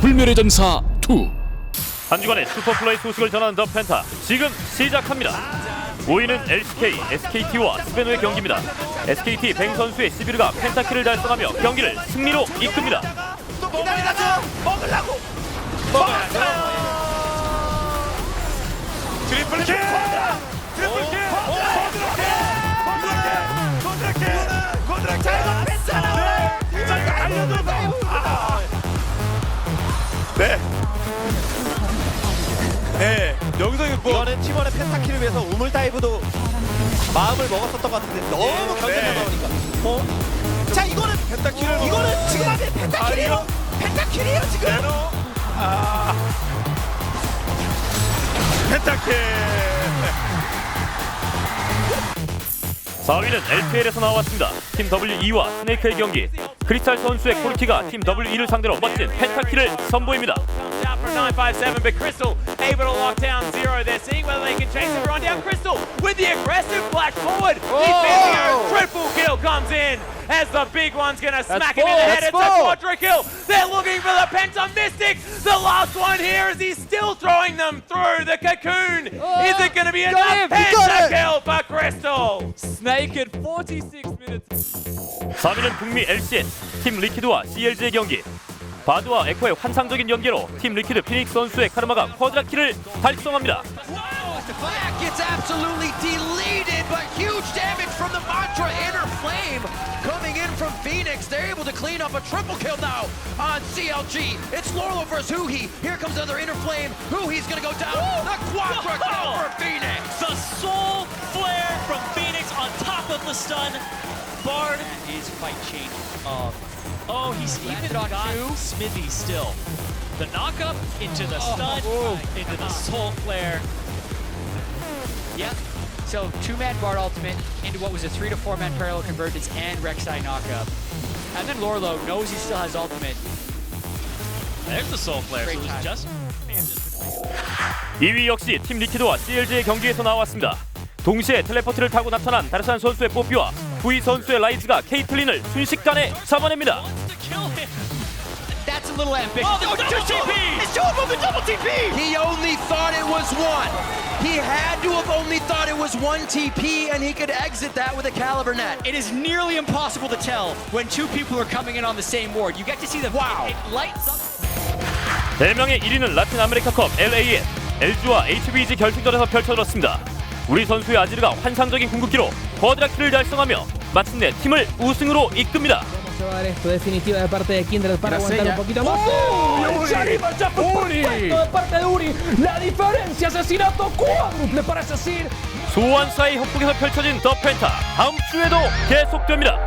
불멸의 전사 2 한 주간의 슈퍼플레이 소식을 전하는 더 펜타 지금 시작합니다. 5위는 LCK, SKT와 스페노의 경기입니다. SKT 뱅 선수의 시비르가 펜타키를 달성하며 경기를 승리로 이끕니다. 기다리다가 먹으려고 네. 네. 여기서 뭐 이거는 팀원의 펜타키를 위해서 우물 다이브도 마음을 먹었었던 것 같은데 너무 네. 견뎌 나오니까. 어? 자 이거는 펜타킬을 이거는 지금 하면 펜타킬이에요. 펜타킬이에요 지금. 제노. 아. 펜타킬. 4위는 LPL에서 나왔습니다. 팀 W2와 스네이크의 경기. 크리스탈 선수의 콜키가 팀 W2를 상대로 멋진 펜타키를 선보입니다. Comes in as the big one's gonna smack him in the head. It's a quadra kill. They're looking for the Penta Mystic. The last one here is he's still throwing them through the cocoon. Is it gonna be enough? Penta kill for Crystal. Snake at 46 minutes. 4위는 북미 LCN, 팀 리퀴드와 CLG의 경기. 바드와 에코의 환상적인 연계로 팀 리퀴드 피닉스 선수의 카르마가 쿼드라키를 달성합니다. Flag gets absolutely deleted, but huge damage from the Mantra Inner Flame coming in from Phoenix. They're able to clean up a triple kill now on CLG. It's Lorlo versus Huhi. Here comes another Inner Flame. Huhi's gonna go down. The Quadra kill for Phoenix. The soul flare from Phoenix on top of the stun. Bard is fight chain of. Oh, he's even got Smithy still. The knockup into the oh, stun, oh. into the soul flare. Yep. So two-man guard ultimate into what was a three to four-man parallel convergence and Rek'Sai knockup. And then Lorlo knows he still has ultimate. There's the soul flare. So Great it just 2위 역시 팀 리퀴드와 CLG의 경기에서 나왔습니다. 동시에 텔레포트를 타고 나타난 다르산 선수의 뽀삐와 후이 선수의 라이즈가 케이틀린을 순식간에 잡아냅니다. That's a little ambitious. Oh, the double TP! It's two of them, the double TP! He only thought it was one. Had to have only thought it was one TP, and he could exit that with a caliber net. It is nearly impossible to tell when two people are coming in on the same board. You get to see the wow. It lights up. 대명의 1위는 라틴 아메리카컵 LAN LG와 HBG 결승전에서 펼쳐졌습니다. 우리 선수의 아지르가 환상적인 궁극기로 쿼드라키를 달성하며 마침내 팀을 우승으로 이끕니다. probar esto definitiva de parte de Kindred para aguantar un poquito más. ¡Oh! El Charima ya fue perfecto de parte de Uri. La diferencia, asesinato cuádruple para Shazir. 소환사의 협곡에서 펼쳐진 더 펜타 다음 주에도 계속됩니다.